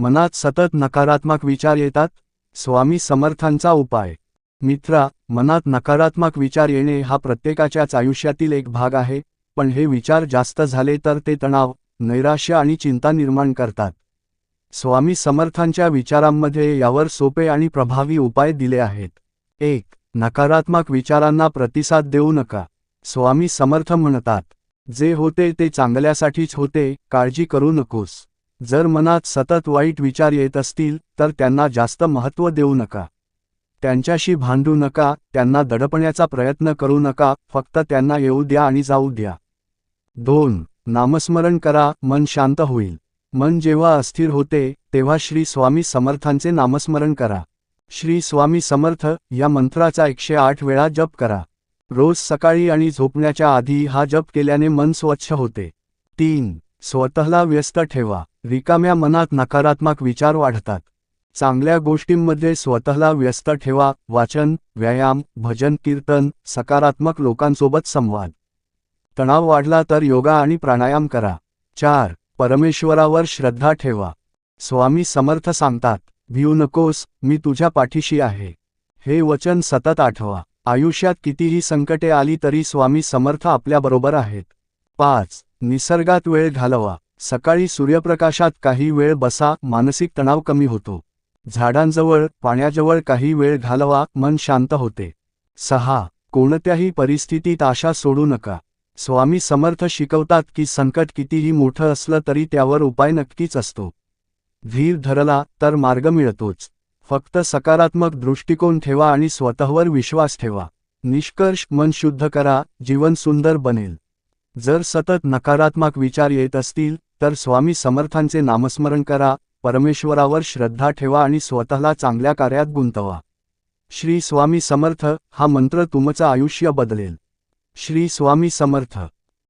मनात सतत नकारात्मक विचार येतात स्वामी समर्थांचा उपाय. मित्रा मनात नकारात्मक विचार येणे हा प्रत्येकाच्याच आयुष्यातील एक भाग आहे पण हे विचार जास्त झाले तर ते तणाव नैराश्य आणि चिंता निर्माण करतात. स्वामी समर्थांच्या विचारांमध्ये यावर सोपे आणि प्रभावी उपाय दिले आहेत. एक नकारात्मक विचारांना प्रतिसाद देऊ नका. स्वामी समर्थ म्हणतात जे होते ते चांगल्यासाठीच होते काळजी करू नकोस. जर मनात सतत वाईट विचार येत असतील तर त्यांना जास्त महत्त्व देऊ नका. त्यांच्याशी भांडू नका त्यांना दडपण्याचा प्रयत्न करू नका फक्त त्यांना येऊ द्या आणि जाऊ द्या. दोन नामस्मरण करा मन शांत होईल. मन जेव्हा अस्थिर होते तेव्हा श्री स्वामी समर्थांचे नामस्मरण करा. श्री स्वामी समर्थ या मंत्राचा एकशे आठ वेळा जप करा. रोज सकाळी आणि झोपण्याच्या आधी हा जप केल्याने मन स्वच्छ होते. तीन स्वतःला व्यस्त ठेवा. रिकाम्या मनात नकारात्मक विचार वाढतात. चांगल्या गोष्टींमध्ये स्वतःला व्यस्त ठेवा वाचन व्यायाम भजन कीर्तन सकारात्मक लोकांसोबत संवाद. तणाव वाढला तर योगा आणि प्राणायाम करा. चार परमेश्वरावर श्रद्धा ठेवा. स्वामी समर्थ सांगतात भिऊ नकोस मी तुझ्या पाठीशी आहे. हे वचन सतत आठवा. आयुष्यात कितीही संकटे आली तरी स्वामी समर्थ आपल्याबरोबर आहेत. पाच निसर्गात वेळ घालवा. सकाळी सूर्यप्रकाशात काही वेळ बसा मानसिक तणाव कमी होतो. झाडांजवळ पाण्याजवळ काही वेळ घालवा मन शांत होते. सहा. कोणत्याही परिस्थितीत आशा सोडू नका. स्वामी समर्थ शिकवतात की संकट कितीही मोठं असलं तरी त्यावर उपाय नक्कीच असतो. धीर धरला तर मार्ग मिळतोच. फक्त सकारात्मक दृष्टिकोन ठेवा आणि स्वतःवर विश्वास ठेवा. निष्कर्ष मन शुद्ध करा जीवन सुंदर बनेल. जर सतत नकारात्मक विचार येत असतील तर स्वामी समर्थांचे नामस्मरण करा परमेश्वरावर श्रद्धा ठेवा आणि स्वतःला चांगल्या कार्यात गुंतवा. श्री स्वामी समर्थ हा मंत्र तुमचं आयुष्य बदलेल. श्री स्वामी समर्थ.